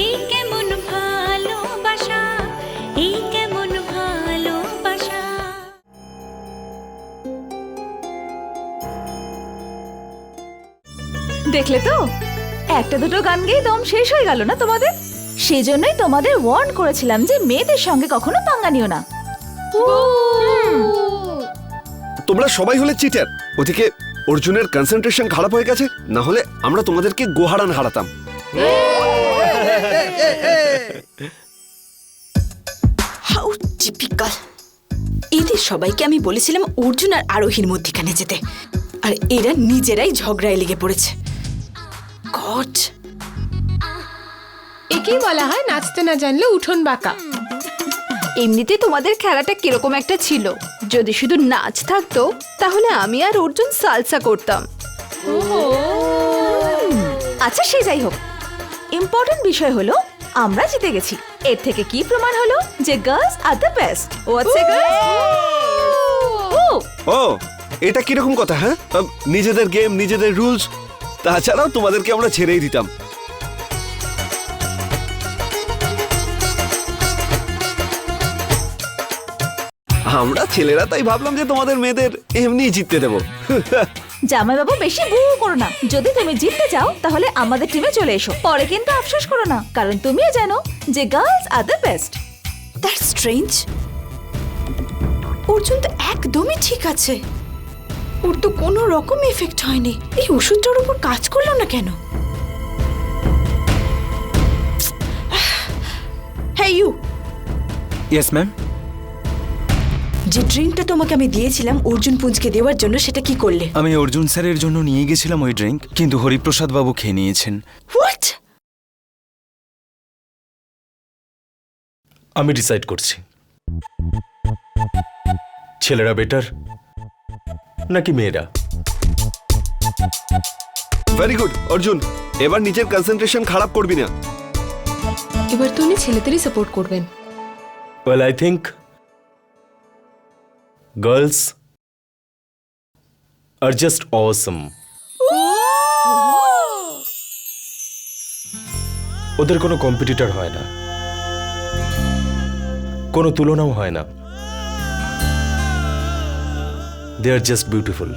এই কেমন ভালোবাসা এই কেমন ভালোবাসা। দেখলে তো? একটা দুটো গান গেয়ে দম শেষ হয়ে গেল না তোমাদের? সেজন্যই তোমাদের ওয়ার্ন করেছিলাম যে মেয়েদের সঙ্গে কখনো পাঙ্গা নিও না। তোমরা সবাই হলে চিটার ওদিকে অর্জুনের কনসেন্ট্রেশন খারাপ হয়ে গেছে না হলে আমরা তোমাদেরকে গোহারান হারাতাম। হাউ টিপিক্যাল এদের সবাইকে আমি বলেছিলাম অর্জুন আর আরোহীর মধ্যেখানে যেতে। আর এরা নিজেরাই ঝগড়ায় লেগে পড়েছে। গড। একেই বলা হয় নাচতে না জানলে উঠোন বাঁকা। এমনিতে তোমাদের খেলাটা কীরকম একটা ছিল? যদি শুধু নাচ থাকতো তাহলে আমি আর অর্জুন সালসা করতাম। আচ্ছা সে যাই হোক। ইম্পর্টেন্ট বিষয় হলো আমরা জিতে গেছি। এর থেকে কি প্রমাণ হলো? যে girls are the best what's এ ও ও এটা কীরকম কথা হ্যাঁ? নিজেদের গেম নিজেদের রুলস তাছাড়াও তোমাদেরকে আমরা ছেড়েই দিতাম। আমরা ছেলেরা তাই ভাবলাম যে তোমাদের মেয়েদের এমনি জিততে দেবো। জামাইবাবু বেশি বু করো না। যদি তুমি জিততে চাও তাহলে আমাদের টিমে চলে এসো। পরে কিন্তু আফসোস করো না কারণ তুমিও জানো যে girls are the best that strange Arjun তো একদমই ঠিক আছে। ওর তো কোনো রকম এফেক্ট হয়নি। এই ওষুধটার উপর কাজ করল না কেন? হ্যাঁ ইউ ইয়েস ম্যাম যে ড্রিঙ্কটা তোমাকে আমি দিয়েছিলাম অর্জুন পুঞ্জকে দেওয়ার জন্য সেটা কি করলে? আমি অর্জুন স্যারের জন্য নিয়ে গেছিলাম ওই ড্রিঙ্ক কিন্তু হরিপ্রসাদ বাবু খেয়ে নিয়েছেন। হোয়াট আমি ডিসাইড করছি। ছেলেরা বেটার নাকি মেয়েরা? Very good Arjun. এবার নিজের কনসেন্ট্রেশন খারাপ করবি না। এবার তো উনি ছেলেদেরই সাপোর্ট করবেন। Well I think girls are just awesome ওদের কোনো কম্পিটিটর হয় না। কোনো তুলনাও হয় না। দে আর জাস্ট বিউটিফুল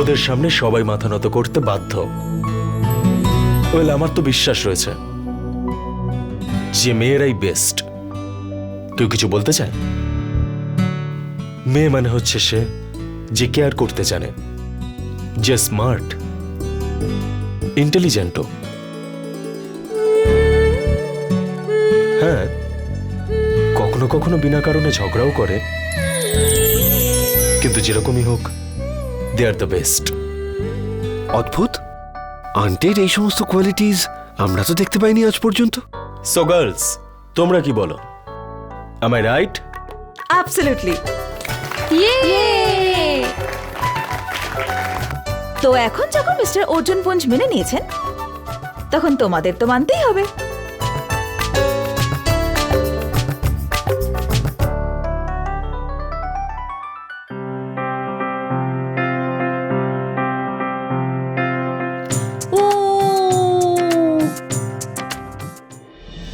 ওদের সামনে সবাই মাথা নত করতে বাধ্য। ওয়েল আমার তো বিশ্বাস রয়েছে। যে মেয়েরাই বেস্ট কেউ কিছু বলতে চায়? মেয়ে মানে হচ্ছে সে যে কেয়ার করতে জানে, যে স্মার্ট ইন্টেলিজেন্টও হ্যাঁ কখনো কখনো বিনা কারণে ঝগড়াও করে, কিন্তু যেরকমই হোক দে আর দ্য বেস্ট অদ্ভুত! আন্টির এই সমস্ত কোয়ালিটিস আমরা তো দেখতে পাইনি আজ পর্যন্ত। সো গার্লস তোমরা কি বলো? আমায় রাইট অ্যাবসলিউটলি তো এখন যখন মিস্টার অর্জুন পুঞ্জ মেনে নিয়েছেন তখন তোমাদের তো মানতেই হবে।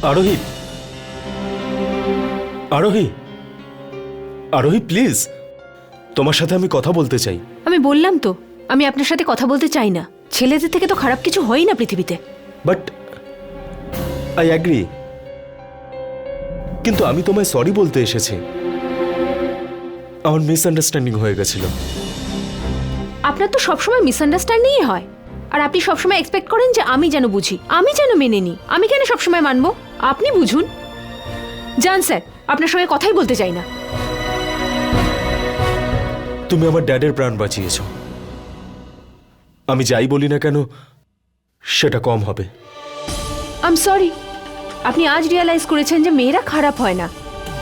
আরোহী। আরোহী। আরোহী প্লিজ। তোমার সাথে আমি কথা বলতে চাই। আমি বললাম তো আমি আপনার সাথে কথা বলতে চাই না। ছেলেদের থেকে তো খারাপ কিছু হয় না পৃথিবীতে। বাট আই অ্যাগ্রি কিন্তু আমি তোমায় সরি বলতে এসেছি। আমার মিসআন্ডারস্ট্যান্ডিং হয়ে গেছিল। আপনার তো সবসময় মিসআন্ডারস্ট্যান্ডিংই হয়। আর আপনি সবসময় এক্সপেক্ট করেন যে আমি যেন বুঝি আমি যেন মেনে নিই। আমি কেন সবসময় মানবো? আপনি বুঝুন। যান স্যার আপনার সঙ্গে কথাই বলতে চাই না। তুমি আমার ড্যাডের প্রাণ বাঁচিয়েছ। আমি যাই বলি না কেন সেটা কম হবে। আম সরি আপনি আজ রিয়ালাইজ করেছেন যে মেয়েরা খারাপ হয় না।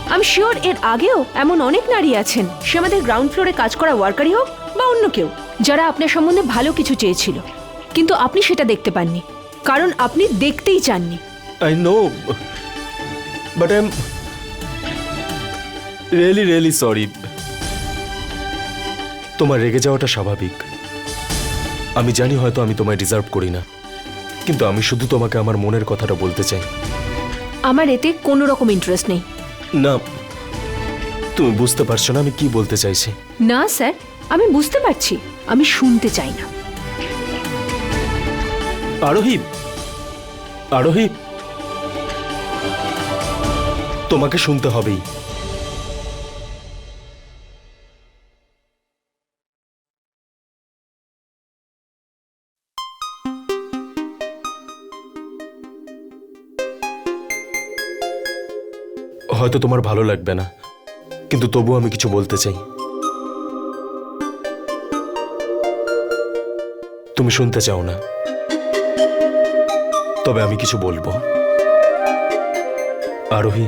আমি শিওর এর আগেও এমন অনেক নারী আছেন সে আমাদের গ্রাউন্ড ফ্লোরে কাজ করা ওয়ার্কারই হোক বা অন্য কেউ যারা আপনার সম্বন্ধে ভালো কিছু চেয়েছিল। কিন্তু আপনি সেটা দেখতে পাননি কারণ আপনি দেখতেই চাননি। No but I am really really sorry তোমার রেগে যাওয়াটা স্বাভাবিক। আমি জানি হয়তো আমি তোমায় ডিজার্ভ করি না। কিন্তু আমি শুধু তোমাকে আমার মনের কথাটা বলতে চাই। আমার এতে কোনো রকম ইন্টারেস্ট নেই। না তুমি বুঝতে পারছ না আমি কি বলতে চাইছি। না স্যার আমি বুঝতে পারছি। আমি শুনতে চাই না। আরোহী! আরোহী! তোমাকে শুনতে হবেই। হয়তো তোমার ভালো লাগবে না, কিন্তু তবুও আমি কিছু বলতে চাই। তুমি শুনতে চাও না, তবে আমি কিছু বলব। Arohi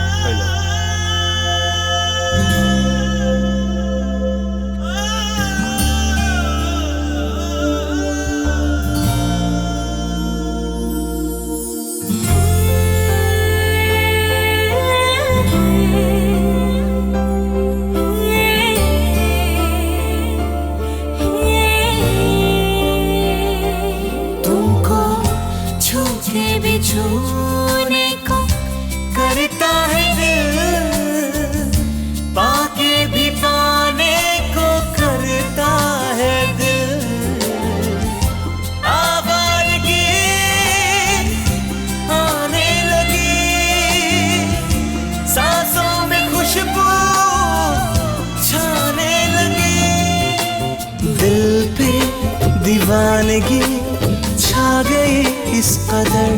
छा गई इस कदर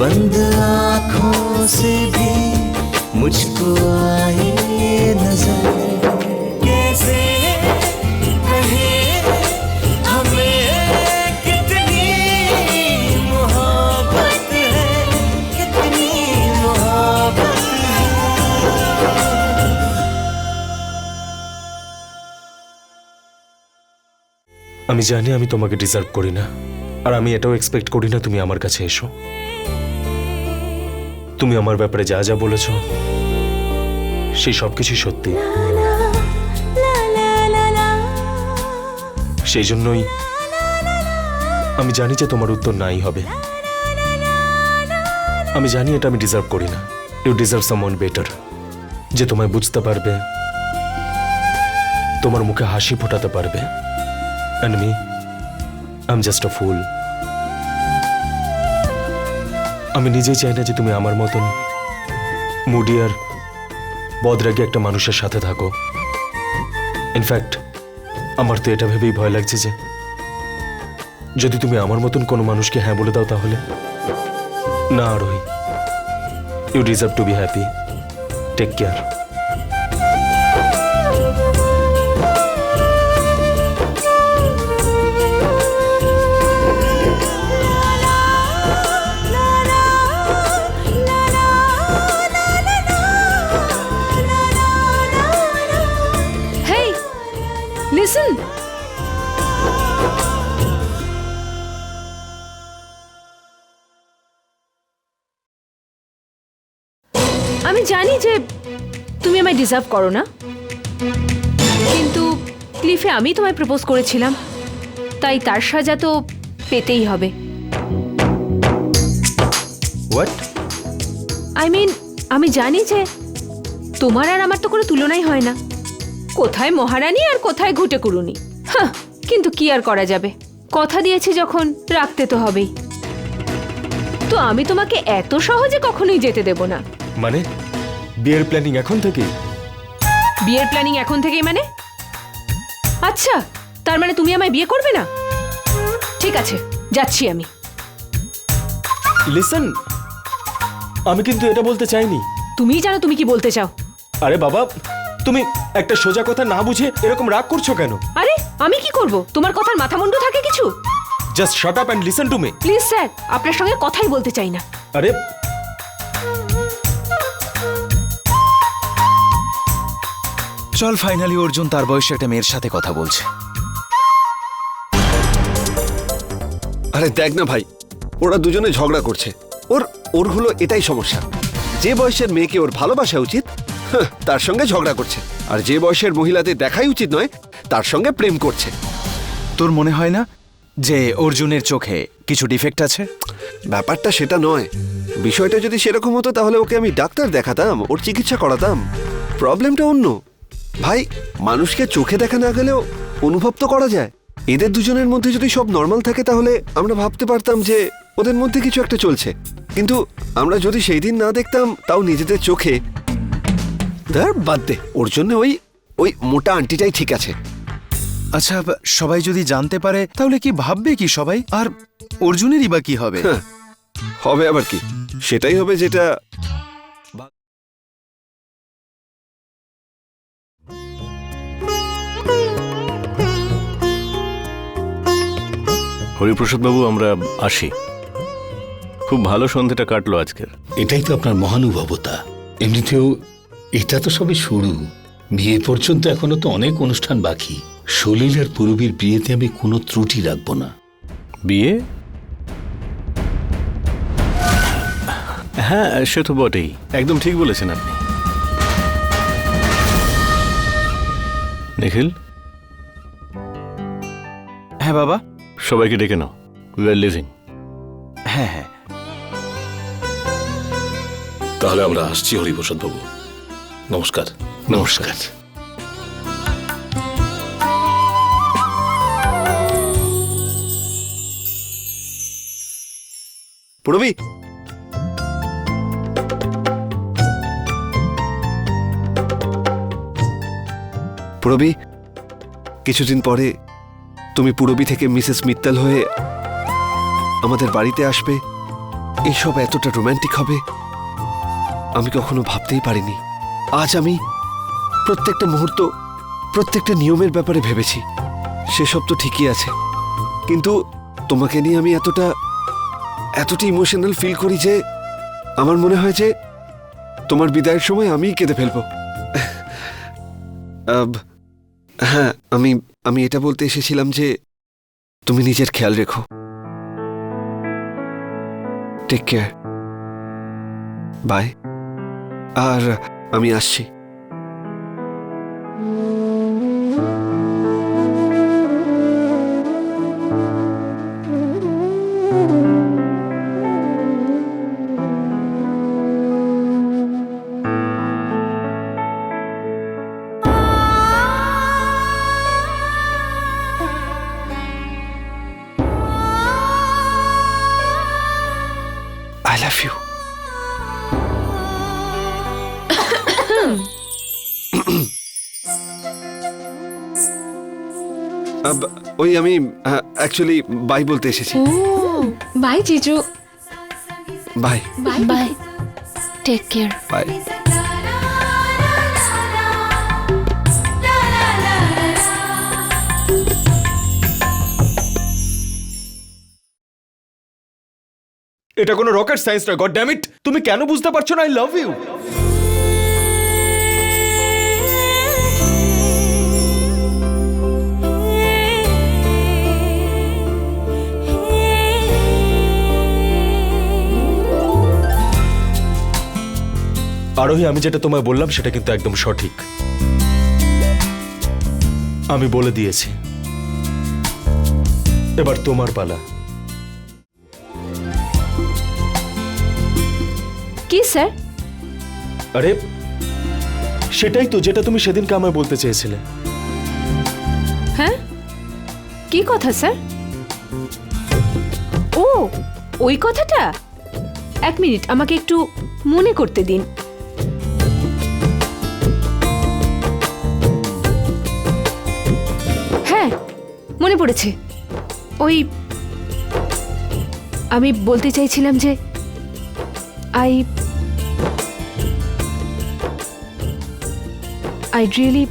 बंद आंखों से भी मुझको आए नजर कैसे कहे हमें कितनी मोहब्बत है कितनी मोहब्बत है আমি জানি আমি তোমাকে ডিজার্ভ করি না আর আমি এটাও এক্সপেক্ট করি না তুমি আমার কাছে এসো। তুমি আমার ব্যাপারে যা যা বলেছ, সেই সব কিছুই সত্যি। সেই জন্যই আমি জানি যে তোমার উত্তর নাই হবে। আমি জানি এটা আমি ডিজার্ভ করি না। ইউ ডিজার্ভ সামওয়ান বেটার যে তোমায় বুঝতে পারবে, তোমার মুখে হাসি ফোটাতে পারবে। And me, just a fool. আমি নিজেই চাই না যে তুমি আমার মতন মুডি আর বদরাগী একটা মানুষের সাথে থাকো। ইনফ্যাক্ট আমার তো এটা ভেবেই ভয় লাগছে যে যদি তুমি আমার মতন কোনো মানুষকে হ্যাঁ বলে দাও তাহলে। না Arohi you deserve to be happy take care যে তুমি আমায় ডিজার্ভ করো না। কিন্তু ক্লিফে আমি তোমায় প্রপোজ করেছিলাম। তাই তার সাজা তো পেতেই হবে। হোয়াট আই মিন আমি জানি যে তোমার আর আমার তো কোনো তুলনাই হয় না। কোথায় মহারানী আর কোথায় ঘুটে কুড়ুনি হ্যাঁ কিন্তু কি আর করা যাবে? কথা দিয়েছি যখন রাখতে তো হবেই। তো আমি তোমাকে এত সহজে কখনোই যেতে দেব না। মানে? বিয়ের প্ল্যানিং এখন থেকেই বিয়ের প্ল্যানিং এখন থেকেই মানে? আচ্ছা তার মানে তুমি আমায় বিয়ে করবে না? ঠিক আছে যাচ্ছি আমি। লিসন আমি কিন্তু এটা বলতে চাইনি। তুমিই জানো তুমি কি বলতে চাও। আরে বাবা তুমি একটা সোজা কথা না বুঝে এরকম রাগ করছ কেন? আরে আমি কি করব? তোমার কথার মাথা মুন্ডু থাকে কিছু? Just shut up and listen to me please sir আপনার সঙ্গে কথাই বলতে চাই না। আরে চল ফাইনালি অর্জুন তার বয়সে একটা মেয়ের সাথে কথা বলছে। আরে দেখ না ভাই ওরা দুজনে ঝগড়া করছে। ওর ওর হলো এটাই সমস্যা। যে বয়সের মেয়েকে ওর ভালোবাসা উচিত তার সঙ্গে ঝগড়া করছে। আর যে বয়সের মহিলাদের দেখাই উচিত নয় তার সঙ্গে প্রেম করছে। তোর মনে হয় না যে অর্জুনের চোখে কিছু ডিফেক্ট আছে? ব্যাপারটা সেটা নয়। বিষয়টা যদি সেরকম হতো তাহলে ওকে আমি ডাক্তার দেখাতাম ওর চিকিৎসা করাতাম। প্রবলেমটা অন্য। ভাই মানুষকে চোখে দেখা না গেলেও অনুভব তো করা যায়। এদের দুজনের মধ্যে যদি সব নর্মাল থাকে তাহলে আমরা ভাবতে পারতাম যে ওদের মধ্যে কিছু একটা চলছে। কিন্তু আমরা যদি সেই দিন না দেখতাম তাও নিজেদের চোখে। ধর বাদ দে ওর জন্য ওই ওই মোটা আন্টিটাই ঠিক আছে। আচ্ছা সবাই যদি জানতে পারে তাহলে কি ভাববে কি সবাই? আর অর্জুনেরই বা কি হবে? হ্যাঁ, হবে আবার কি? সেটাই হবে যেটা হরিপ্রসাদ বাবু আমরা আসি। খুব ভালো সন্ধেটা কাটলো আজকের। এটাই তো আপনার মহানুভবতা। এমনিতেও এটা তো সবে শুরু। বিয়ে পর্যন্ত এখনও তো অনেক অনুষ্ঠান বাকি। সলিল আর পূরবীর বিয়েতে আমি কোনো ত্রুটি রাখব না। বিয়ে? হ্যাঁ সে তো বটেই। একদম ঠিক বলেছেন আপনি। নিখিল? হ্যাঁ বাবা। সবাইকে ডেকে নাও। উই আর লিভিং হ্যাঁ হ্যাঁ। তাহলে আমরা আসছি হরিপ্রসাদ বাবু। নমস্কার। নমস্কার। পুরবি। পুরবি কিছুদিন পরে তুমি পুরবি থেকে মিসেস মিত্তাল হয়ে আমাদের বাড়িতে আসবে, এসব এতটা রোমান্টিক হবে, আমি কখনো ভাবতেই পারিনি। আজ আমি প্রত্যেকটা মুহূর্ত, প্রত্যেকটা নিয়মের ব্যাপারে ভেবেছি, সেসব তো ঠিকই আছে। কিন্তু তোমাকে নিয়ে আমি এতটা এতটা ইমোশনাল ফিল করি যে আমার মনে হয় যে তোমার বিদায়ের সময় আমিই কেঁদে ফেলব। হ্যাঁ আমি আমি এটা বলতে এসেছিলাম যে তুমি নিজের খেয়াল রেখো। টেক কেয়ার বাই আর আমি আসছি। লাভ ইউ ওই আমি অ্যাকচুয়ালি বাই বলতে এসেছি। বাই জিজু। Bye. Bye bye. Take care bye. এটা কোনো রকেট সায়েন্স নয় গড ড্যাম ইট তুমি কেন বুঝতে পারছ না আই লাভ ইউ আরোহী, আমি যেটা তোমায় বললাম, সেটা কিন্তু একদম সঠিক। আমি বলে দিয়েছি। এবার তোমার পালা। কি স্যার? আরে সেটাই তো যেটা তুমি সেদিনকে আমায় বলতে চেয়েছিলে। হ্যাঁ? কি কথা স্যার? ও ওই কথাটা? এক মিনিট আমাকে একটু মনে করতে দিন। হ্যাঁ মনে পড়েছে। ওই আমি বলতে চাইছিলাম যে I I really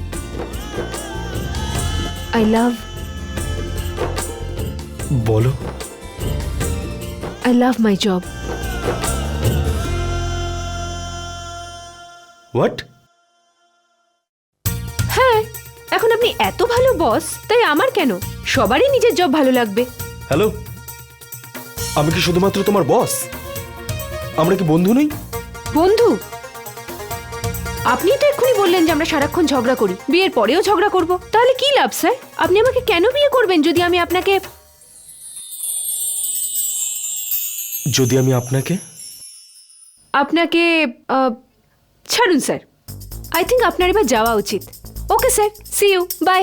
I love বলো। I love my job. What হ্যাঁ এখন আপনি এত ভালো বস তাই আমার কেন? সবারই নিজের জব ভালো লাগবে। হ্যালো আমি কি শুধুমাত্র তোমার বস আমরা কি বন্ধু নই? বন্ধু? আপনি তো এক্ষুনি বললেন যে আমরা সারাক্ষণ ঝগড়া করি বিয়ের পরেও ঝগড়া করব। তাহলে কি লাভ স্যার? আপনি আমাকে কেন বিয়ে করবেন যদি আমি আপনাকে যদি আমি আপনাকে? আপনাকে আহ, ছাড়ুন স্যার। আই থিঙ্ক আপনার এবার যাওয়া উচিত। Okay sir. See you bye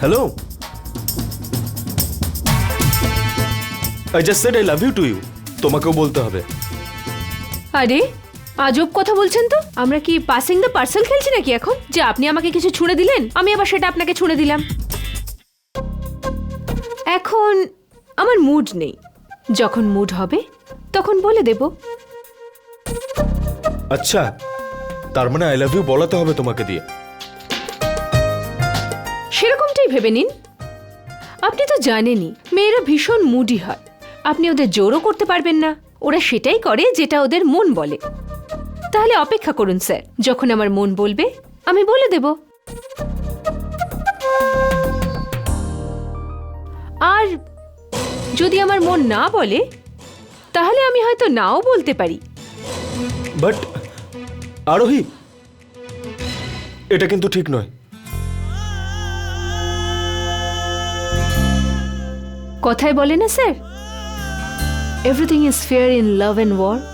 hello I just said I love you too you তোমাকেও বলতে হবে। আরে আজব কথা বলছেন তো? আমরা কি পাসিং দ্য পার্সেল খেলছি নাকি এখন? যে আপনি আমাকে কিছু ছুঁড়ে দিলেন আমি আবার সেটা আপনাকে ছুঁড়ে দিলাম। এখন আমার মুড নেই। যখন মুড হবে তখন বলে দেব। আচ্ছা তার মানে আই লাভ ইউ বলাতে হবে তোমাকে দিয়ে। সেরকমটাই ভেবে নিন। আপনি তো জানেনই মেয়েরা ভীষণ মুডি হয়। আপনি ওদের জোরও করতে পারবেন না। ওরা সেটাই করে যেটা ওদের মন বলে। তাহলে অপেক্ষা করুন স্যার। যখন আমার মন বলবে আমি বলে দেব। আর যদি আমার মন না বলে তাহলে আমি হয়তো নাও বলতে পারি। বাট আরোহী এটা কিন্তু ঠিক নয়। কথায় বলে না sir? Everything is fair in love and war